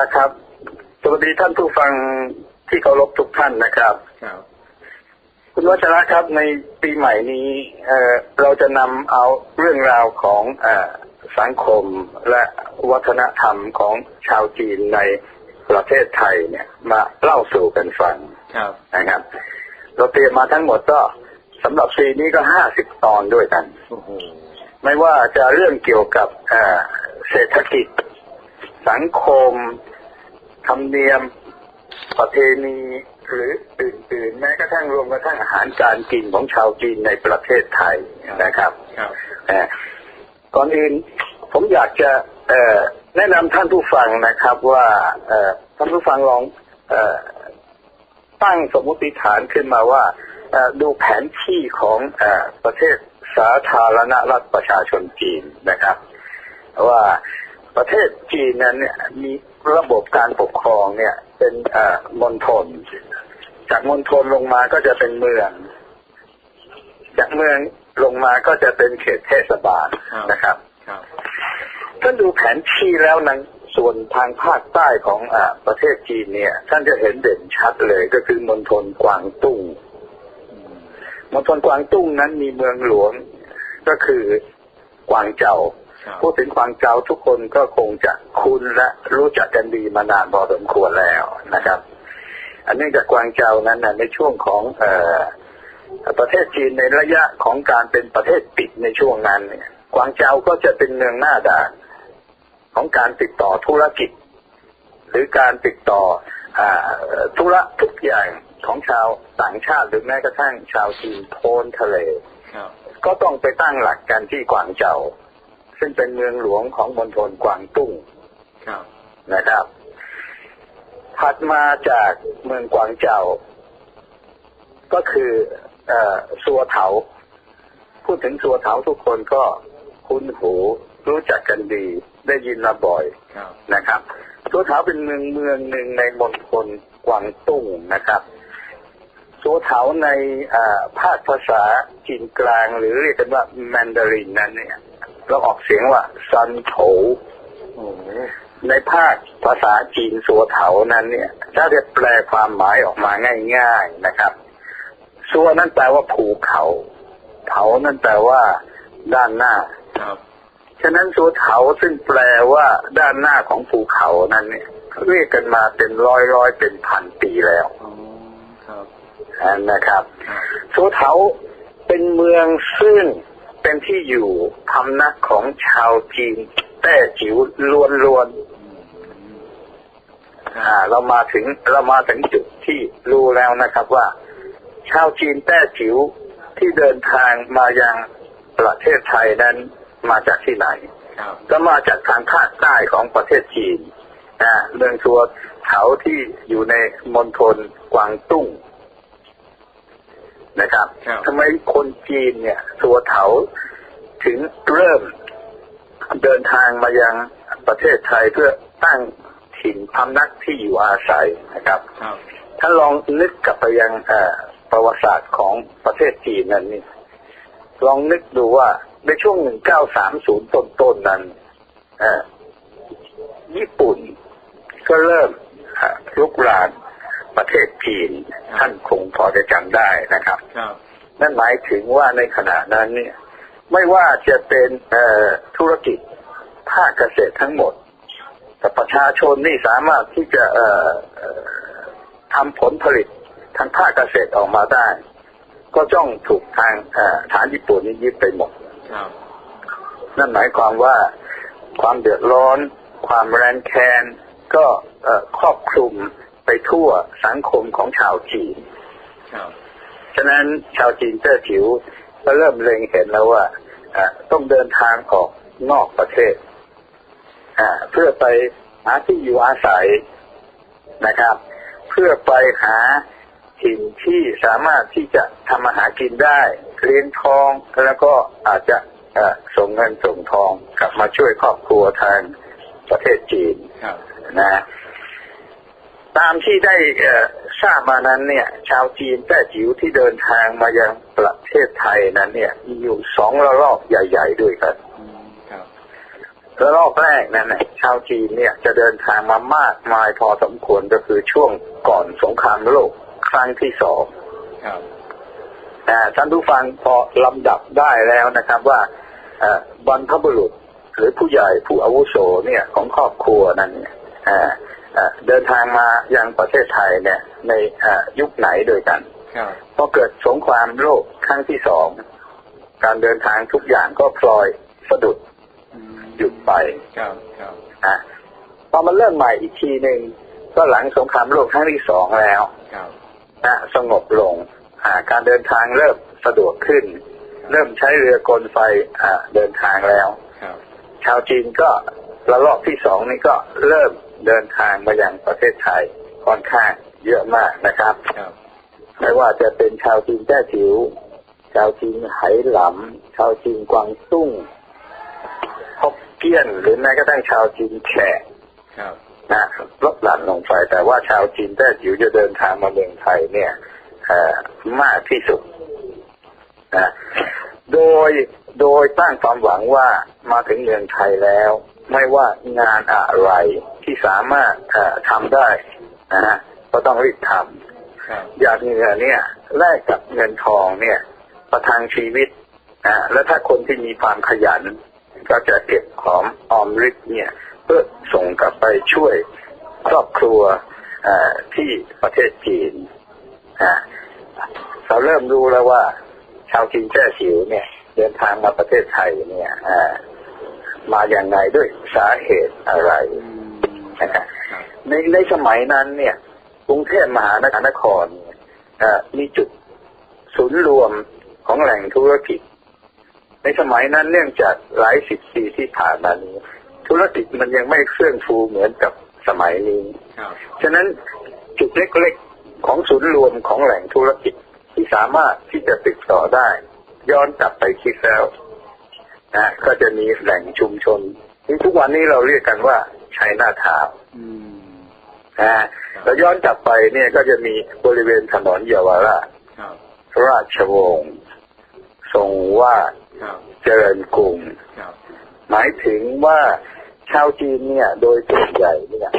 นะครับ สวัสดีท่านผู้ฟังที่เคารพทุกท่านนะครับครับคุณวัชระครับในปีใหม่นี้เอ่อเราจะนำเอาเรื่องราวของเออสังคมและวัฒนธรรมของชาวจีนในประเทศไทยเนี่ย มาเล่าสู่กันฟังครับนะครับ เราเตรียมมาทั้งหมดก็สำหรับปีนี้ก็ห้าสิบตอนด้วยกันโอ้โหไม่ว่าจะเรื่องเกี่ยวกับเอ่อเศรษฐกิจ สังคม ธรรมเนียม ประเพณี หรืออื่นๆ แม้กระทั่งรวมกระทั่งอาหารการกินของชาวจีนในประเทศไทยนะครับครับเอ่อก่อนอื่นผมอยากจะเอ่อแนะนำท่านผู้ฟังนะครับว่าเอ่อท่านผู้ฟังลองเอ่อตั้งสมมุติฐานขึ้นมาว่าเอ่อดูแผนที่ของเอ่อประเทศสาธารณรัฐประชาชนจีนนะครับ ว่าประเทศจีนนั้นเนี่ยมี ระบบการปกครองเนี่ย เป็นเอ่อมณฑลจากมณฑลลงมาก็จะเป็นเมือง จากเมืองลงมาก็จะเป็นเขตเทศบาลนะครับครับท่านดูแผนที่แล้วนั้นส่วนทางภาคใต้ของอาประเทศจีนเนี่ย ท่านจะเห็นเด่นชัดเลยก็คือมณฑลกวางตุ้งอืมมณฑลกวางตุ้งนั้นมีเมืองหลวงก็คือกวางเจาครับ พูดถึงกวางเจาทุกคนก็คงจะคุ้นและรู้จักกันดีมานานพอสมควรแล้วนะครับ อันเนื่องจากกวางเจานั้นนะในช่วงของเออประเทศจีนในระยะของการเป็นประเทศปิดในช่วงนั้นเนี่ยกวางเจาก็จะเป็นเมืองหน้าด่านของการติดต่อธุรกิจ หรือการติดต่ออาธุระทุกอย่างของชาวต่างชาติหรือแม้กระทั่งชาวจีนโพ้นทะเลครับก็ต้องไปตั้งหลักกันที่กวางเจา ซึ่งเป็นเมืองหลวงของมณฑลกวางตุ้งครับนะครับ ถัดมาจากเมืองกวางเจาก็คือเอ่อสัวเถา พูดถึงสัวเถาทุกคนก็คุ้นหูรู้จักกันดี ได้ยินมาบ่อยครับนะครับสัวเถาเป็นเมืองเมืองหนึ่งในมณฑลกวางตุ้งนะครับสัวเถาในอ่าภาคภาษาจีนกลางหรือเรียกกันว่าแมนดารินนั้นเนี่ย เราออกเสียงว่าซันโถโอ้โหในภาคภาษาจีนสัวเถานั้นเนี่ย ถ้าจะแปลความหมายออกมาง่าย ๆนะครับสัวนั้นแปลว่าภูเขาเถานั้นแปลว่าด้านหน้าครับฉะนั้นสัวเถาซึ่งแปลว่าด้านหน้าของภูเขานั้นเนี่ยเรียกกันมาเป็นร้อยร้อยๆเป็นพันปีแล้วอ๋อครับนะครับครับสัวเถาเป็นเมืองซึ่ง เป็นที่อยู่พำนักของชาวจีนแต้จิ๋วล้วนๆอืมคอ่ารับเรามาถึงเรามาถึงจุดที่รู้แล้วนะครับว่า ชาวจีนแต้จิ๋วที่เดินทางมายังประเทศไทยนั้นมาจากที่ไหนครับก็มาจากทางภาคใต้ของประเทศจีนนะเมืองชัวเขาที่อยู่ในมณฑลกวางตุ้ง นะครับครับทำไมคนจีนเนี่ยตัวเถาถึงเริ่มเดินทางมายังประเทศไทยเพื่อตั้งถิ่นพำนักที่อยู่อาศัยนะครับครับถ้าลองนึกกลับไปยังเอ่อประวัติศาสตร์ของประเทศจีนนั้นนี่ลองนึกดูว่าในช่วง 1930 ต้นๆนั้นเอ่อญี่ปุ่นก็เริ่มเอ่อลุกราน ประเทศจีน ท่านคงพอจะจำได้นะครับครับ นั่นหมายถึงว่าในขณะนั้นเนี่ยไม่ว่าจะเป็นเอ่อธุรกิจภาคเกษตรทั้งหมดแต่ประชาชนนี่สามารถที่จะเอ่อเอ่อทำผลผลิตทางภาคเกษตรออกมาได้ ก็จ้องถูกทางเอ่อฐานญี่ปุ่นนี่ยึดไปหมดครับนั่นหมายความว่าความเดือดร้อน ความแรนแค้นก็เอ่อครอบคลุม ไปทั่วสังคมของชาวจีนครับฉะนั้นชาวจีนเจ้าจิ๋วก็เริ่มเล็งเห็นแล้วว่าอ่าต้องเดินทางออกนอกประเทศอ่าเพื่อไปหาที่อยู่อาศัยนะครับ เพื่อไปหาถิ่นที่สามารถที่จะทำอาหารกินได้เลี้ยงท้องแล้วก็อาจจะเอ่อส่งเงินส่งทองกลับมาช่วยครอบครัวทางประเทศจีนครับนะ ตามที่ได้เอ่อทราบมานั้นเนี่ย ชาวจีนแต้จิ๋วที่เดินทางมายังประเทศไทยนั้น เนี่ย มีอยู่สองระลอกใหญ่ ๆ ด้วยกันอืมครับระลอกแรกนั่นนะชาวจีนเนี่ยจะเดินทางมามากมายพอสมควรก็คือช่วงก่อนสงครามโลกครั้งที่สองครับอ่าท่านผู้ฟังพอลำดับได้แล้วนะครับว่าเอ่อบรรพบุรุษหรือผู้ใหญ่ผู้อาวุโสเนี่ยของครอบครัวนั้นเนี่ยอ่าอ่า เดินทางมายังประเทศไทยเนี่ย ในอ่ายุคไหนโดยกันครับพอเกิดสงครามโลกครั้งที่สองการเดินทางทุกอย่างก็พลอยสะดุดอืมหยุดไปครับครับอะพอมันเริ่มใหม่อีกทีหนึ่งก็หลังสงครามโลกครั้งที่สองแล้วครับนะสงบลงอ่าการเดินทางเริ่มสะดวกขึ้น เริ่มใช้เรือกลไฟอ่าเดินทางแล้วครับชาวจีนก็ระลอกที่สองนี้ก็เริ่ม เดินทางมาอย่างประเทศไทยค่อนข้างเยอะมากนะครับครับไม่ว่าจะเป็นชาวจีนแต้จิ๋ว ชาวจีนไหหลำชาวจีนกวางตุ้งฮกเกี้ยนหรือแม้กระทั่งชาวจีนแขกครับนะลดหลั่นลงไปแต่ว่าชาวจีนแต้จิ๋วจะเดินทางมาเมืองไทยเนี่ยเอ่อมากที่สุดนะโดยโดยตั้งความหวังว่ามาถึงเมืองไทยแล้ว ไม่ว่างานอะไร ที่สามารถเอ่อทำได้นะฮะก็ต้องรีบทำครับอย่างเงินเนี่ยแลกกับเงินทองเนี่ย ประทังชีวิตอ่าแล้วถ้าคนที่มีความขยัน ก็จะเก็บหอมออมริบเนี่ย เพื่อส่งกลับไปช่วยครอบครัวอ่าที่ประเทศจีนอ่าเราเริ่มรู้แล้วว่า ชาวจีนแจ้ฉิวเนี่ย เดินทางมาประเทศไทยเนี่ยอ่ามาอย่างไงด้วยสาเหตุอะไรอืม นะครับครับในในสมัยนั้นเนี่ยกรุงเทพมหานครเนี่ยเอ่อมีจุดศูนย์รวมของแหล่งธุรกิจ ในสมัยนั้นเนื่องจากหลายสิบปีที่ผ่านมานี้ ธุรกิจมันยังไม่เฟื่องฟูเหมือนกับสมัยนี้ครับฉะนั้นจุดเล็กๆของศูนย์รวมของแหล่งธุรกิจที่สามารถที่จะติดต่อได้ ย้อนกลับไปคิดแล้วนะก็จะมีแหล่งชุมชนที่ทุกวันนี้เราเรียกกันว่า ชัยนาทาวน์อืมนะแล้วย้อนกลับไปเนี่ยก็จะมีบริเวณถนนเยาวราชครับราชวงศ์ทรงวาดครับเจริญกรุงครับหมายถึงว่าชาวจีนเนี่ย โดยส่วนใหญ่เนี่ย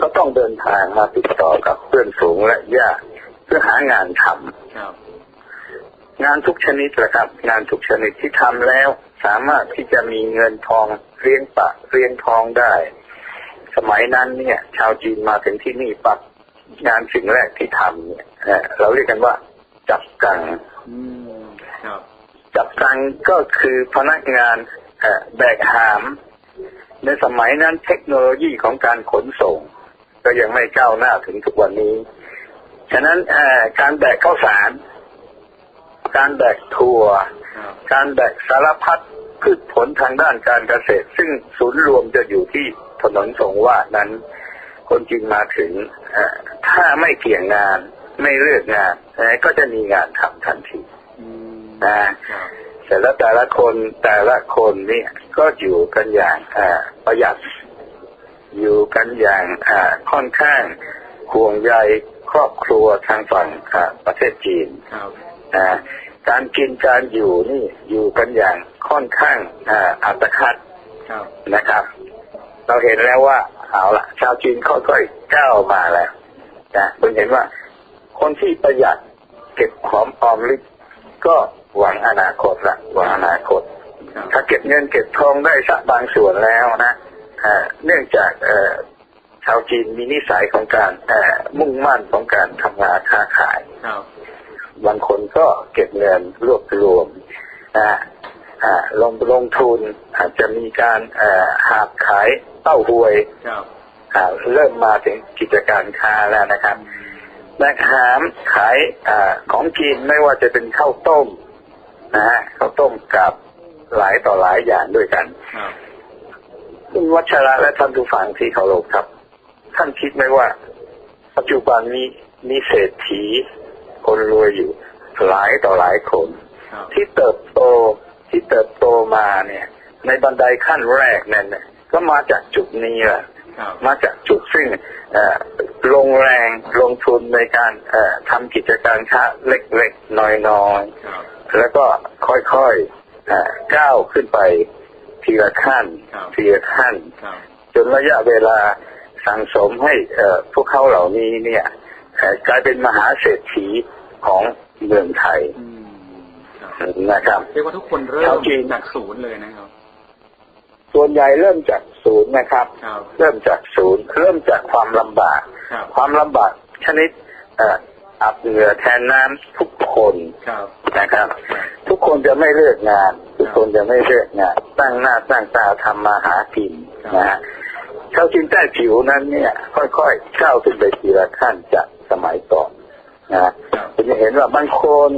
ก็ต้องเดินทางมาติดต่อกับเพื่อนฝูงและญาติเพื่อหางานทำครับงานทุกชนิดแหละครับ งานทุกชนิดที่ทำแล้ว สามารถที่จะมีเงินทองเลี้ยงปากเลี้ยงทองได้ สมัยนั้นเนี่ย ชาวจีนมาถึงที่นี่ปั๊บงานสิ่งแรกที่ทำเนี่ยเอ่อเราเรียกกันว่า จับกังอืมครับจับกังก็คือพนักงานเอ่อแบกหาม ในสมัยนั้นเทคโนโลยีของการขนส่ง ก็ยังไม่ก้าวหน้าถึงทุกวันนี้ ฉะนั้นเอ่อการแบกข้าวสาร การแบกถั่วครับ การแบกสารพัดพืชผลทางด้านการเกษตร ซึ่งศูนย์รวมจะอยู่ที่ถนนสงวาดนั้น คนจีนมาถึงเอ่อถ้าไม่เกี่ยงงานไม่เลือกงานเอ่อก็จะมีงานทำทันทีอืมนะครับเสร็จแล้วแต่ละคนแต่ละคนเนี่ยก็อยู่กันอย่างอ่าประหยัด อยู่กันอย่างอ่าค่อนข้างห่วงใยครอบครัวทางฝั่งอ่าประเทศจีนครับอ่า การกินการอยู่นี่อยู่กันอย่างค่อนข้างอ่าอัตคัดครับนะครับ เราเห็นแล้วว่าเอาละชาวจีนค่อยๆก้าวมาแล้วนะคุณเห็นว่า คนที่ประหยัดเก็บหอมออมริบก็หวังอนาคตละหวังอนาคตครับถ้าเก็บเงินเก็บทองได้สักบางส่วนแล้วนะเอ่อเนื่องจากเอ่อชาวจีนมีนิสัยของการเอ่อมุ่งมั่นของการทำงานค้าขายครั บบางคนก็เก็บเงินรวบรวมนะอ่าลงลงทุนอาจจะมีการเอ่อหาบขายเต้าหวยครับอ่าเริ่มมาถึงกิจการค้าแล้วนะครับอืมแบกหามขายอาของกินไม่ว่าจะเป็นข้าวต้มนะฮะข้าวต้มกับหลายต่อหลายอย่างด้วยกันครับคุณวัชระและท่านผู้ฟังที่เคารพครับ ท่านคิดไหมว่า ปัจจุบันนี้มีเศรษฐี คนรวยอยู่หลายต่อหลายคนครับที่เติบโตที่เติบโตมาเนี่ย ในบันไดขั้นแรกนั่นเนี่ยก็มาจากจุดนี้แหละครับมาจากจุดซึ่งเอ่อลงแรงลงทุนในการเอ่อทำกิจการค้าเล็กๆน้อยครับๆแล้วก็ค่อยๆเอ่อก้าวขึ้นไปทีละขั้นครับทีละขั้นครับจนระยะเวลาสั่งสมให้เอ่อพวกเขาเหล่านี้เนี่ยเอ่อ กลายเป็นมหาเศรษฐีของเมืองไทยอืมครับนะครับเรียกว่าทุกคนเริ่ชามวจีนจากศูนย์เลยนะครับ ส่วนใหญ่เริ่มจากศูนย์นะครับครับเริ่มจากศูนย์ เริ่มจากความลำบากครับความลำบากชนิดเอ่ออาบเหงื่อแทนน้ำทุกคนครับนะครับ ทุกคนจะไม่เลิกงาน ทุกคนจะไม่เลิกงาน ตั้งหน้าตั้งตาทำมาหากินนะฮะชาวจีนใต้ผิวนั้นเนี่ย ค่อยๆก้าวขึ้นไปทีละขั้นจาก สมัยก่อนนะฮะครับคุณจะเห็นว่าบางคน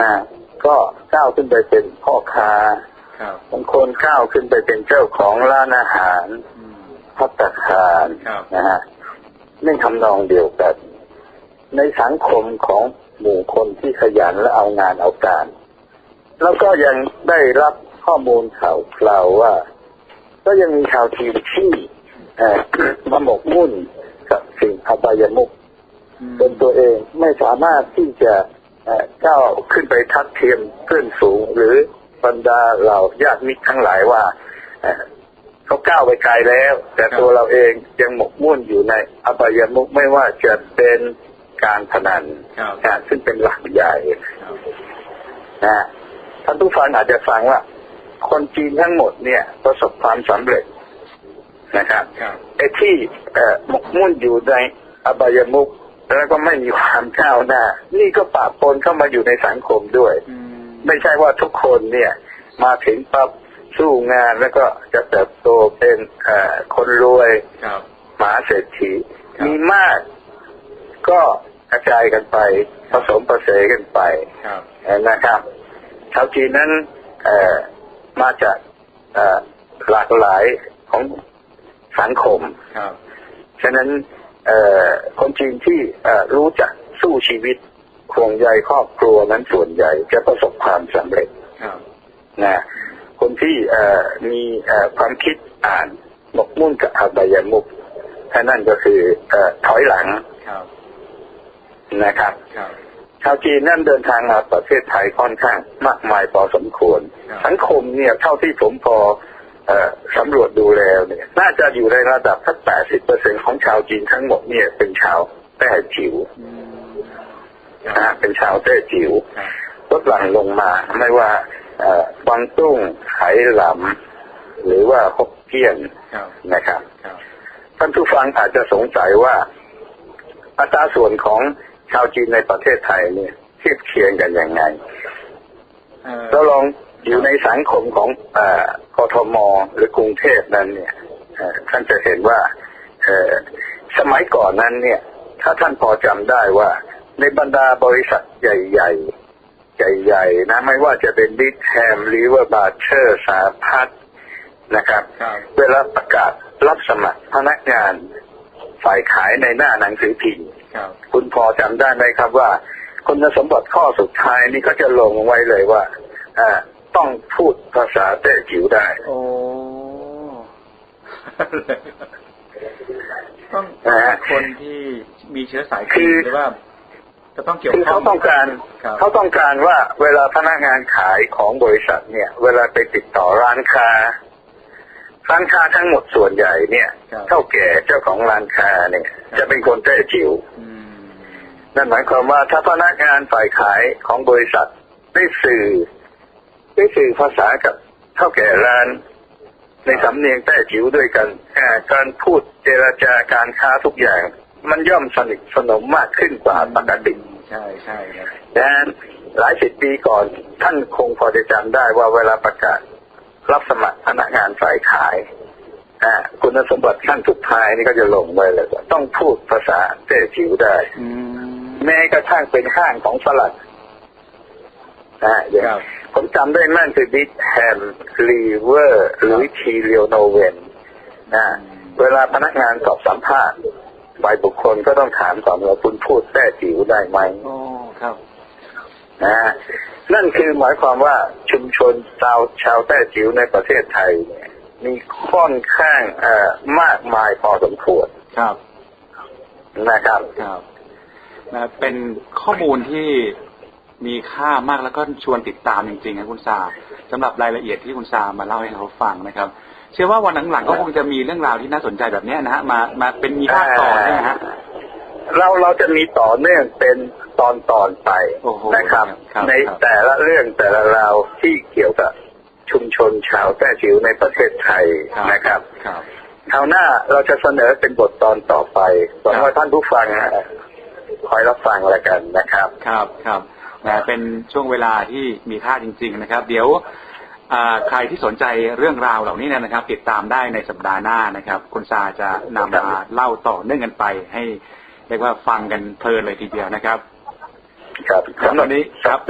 อ่าก็ก้าวขึ้นไปเป็นพ่อค้าครับบางคนก้าวขึ้นไปเป็นเจ้าของร้านอาหารอืมพัตตาคารครับนะฮะนี่ทำนองเดียวกัน ในสังคมของหมู่คนที่ขยันและเอางานเอาการ แล้วก็ยังได้รับข้อมูลข่าวคราวว่า ก็ยังมีชาวจีนที่เอ่อมาหมกมุ่นกับสิ่งอบายมุข อืมจนตัวเองไม่สามารถที่จะเอ่อก้าวขึ้นไปทัดเทียมเพื่อนสูง หรือบรรดาเหล่าญาติมิตรทั้งหลายว่าเอ่อเขาก้าวไปไกลแล้ว แต่ตัวเราเองยังหมกมุ่นอยู่ในอบายมุขไม่ว่าจะเป็นการพนันครับนะซึ่งเป็นหลักใหญ่ครับนะฮะท่านผู้ฟังอาจจะฟังว่า คนจีนทั้งหมดเนี่ย ประสบความสำเร็จนะครับครับไอ้ที่เอ่อหมกมุ่นอยู่ในอบายมุข แล้วก็ไม่มีความก้าวหน้า นี่ก็ปะปนเข้ามาอยู่ในสังคมด้วยอืมไม่ใช่ว่าทุกคนเนี่ย มาถึงปั๊บสู้งานแล้วก็จะเติบโตเป็นเอ่อคนรวยครับมหาเศรษฐีครับมีมากก็กระจายกันไป ผสมประเสกันไปครับครับฉะนั้นเอ่อคน จีนที่เอ่อรู้จักสู้ชีวิตห่วงใยครอบครัวนั้นส่วนใหญ่จะประสบความสำเร็จครับนะคนที่เอ่อมีเอ่อความคิดอ่านหมกมุ่นกับอบายมุขท่านั่นก็คือเอ่อถอยหลังครับนะครับครับชาวจีนนั่นเดินทางมาประเทศไทยค่อนข้างมากมายพอสมควรครับสังคมเนี่ยเท่าที่ผมพอเอ่อ สำรวจดูแล้วเนี่ยน่าจะอยู่ในระดับสักแปดสิบเปอร์เซ็นของชาวจีนทั้งหมดเนี่ยเป็นชาวแต้จิ๋วอืมคนะรัฮะบเป็นชาวแต้จิ๋วครับลดหลั่งลงมา ไม่ว่าเอ่อกวางตุ้งไหหลำหรือว่าฮกเกี้ยนครับนะครับครับท่านผู้ฟังอาจจะสงสัยว่าอัตราส่วนของชาวจีนในประเทศไทยเนี่ยเทียบเคียงกันยังไงเอ่อเราลอง อยู่ในสังคมของเอ่อกทมหรือกรุงเทพนั้นเนี่ยเอ่อท่านจะเห็นว่าเอ่อสมัยก่อนนั้นเนี่ย ถ้าท่านพอจำได้ว่า ในบรรดาบริษัทใหญ่ ๆ ใหญ่ ๆ นะไม่ว่าจะเป็นบิ๊กแฮมลีเวอร์บาร์เชอร์สาพัฒน์นะครับครับ เวลาประกาศรับสมัครพนักงานฝ่ายขายในหน้าหนังสือพิมพ์ครับคุณพอจำได้ไหมครับว่าคุณสมบัติข้อสุดท้ายนี่ก็จะลงไว้เลยว่าอ่า ต้องพูดภาษาแต้จิ๋วได้โอ้ต้องนะฮะคนที่มีเชื้อสายคืจีนอหรือว่าจะต้องเกี่ยวคือข้อเขางต้องการครับเขาต้องการว่าเวลาพนักงานขายของบริษัทเนี่ย เวลาไปติดต่อร้านค้าร้านค้าทั้งหมดส่วนใหญ่เนี่ยครับเท่าแก่เจ้าของร้านค้าเนี่ย จะเป็นคนแต้จิ๋วอืมนั่นหมายความว่าถ้าพนักงานฝ่ายขายของบริษัทได้สื่อ ได้สื่อภาษากับเท่าแก่ร้าน ในสำเนียงแต้จิ๋วด้วยกันอ่าการพูดเจรจาการค้าทุกอย่าง มันย่อมสนิทสนมมากขึ้นกว่าปกติใช่ใช่ครับดังนั้นหลายสิบปีก่อน ท่านคงพอจะจำได้ว่าเวลาประกาศ รับสมัครพนักงานฝ่ายขายอ่าคุณสมบัติขั้นสุดท้ายนี่ก็จะลงไว้เลยว่าต้องพูดภาษาแต้จิ๋วได้อืมแม้กระทั่งเป็นห้างของฝรั่งนะอย่างครับ ผมจำได้แม่นคือดิสแฮมลีเวอร์หรือทีเรียโนเวนนะเวลาพนักงานสอบสัมภาษณ์ฝ่ายบุคคลก็ต้องถามก่อนว่าคุณพูดแต้จิ๋วได้ไหมโอ้ครับนะนั่นคือหมายความว่าชุมชนชาวชาวแต้จิ๋วในประเทศไทยเนี่ยมีค่อนข้างเอ่อมากมายพอสมควรครับนะครับครับนะเป็นข้อมูลที่ มีค่ามากแล้วก็ชวนติดตามจริงๆนะคุณซาสำหรับรายละเอียดที่คุณซามาเล่าให้เขาฟังนะครับ เชื่อว่าวันหลังๆก็คงจะมีเรื่องราวที่น่าสนใจแบบเนี้ยนะฮะมามาเป็นมีภาคต่อใช่ไหมฮะเราเราจะมีต่อเนื่องเป็นตอนตอนๆไปโอ้โหนะครับครับในครับแต่ละเรื่องแต่ละราวที่เกี่ยวกับชุมชนชาวแต้จิ๋วในประเทศไทยนะครับครับคราวหน้าเราจะเสนอเป็นบทตอนต่อไปหวังว่าท่านผู้ฟังเอ่อคอยรับฟังแล้วกันนะครับ ครับครับ นะเป็นช่วงเวลาที่มีค่าจริง ๆ นะครับ เดี๋ยวอ่าใครที่สนใจเรื่องราวเหล่านี้เนยนะครับ ติดตามได้ในสัปดาห์หน้านะครับ คุณซาจะนำมาเล่าต่อเนื่องกันไป ให้เรียกว่าฟังกันเพลินเลยทีเดียวนะครับ ครับครับวันนี้ครับ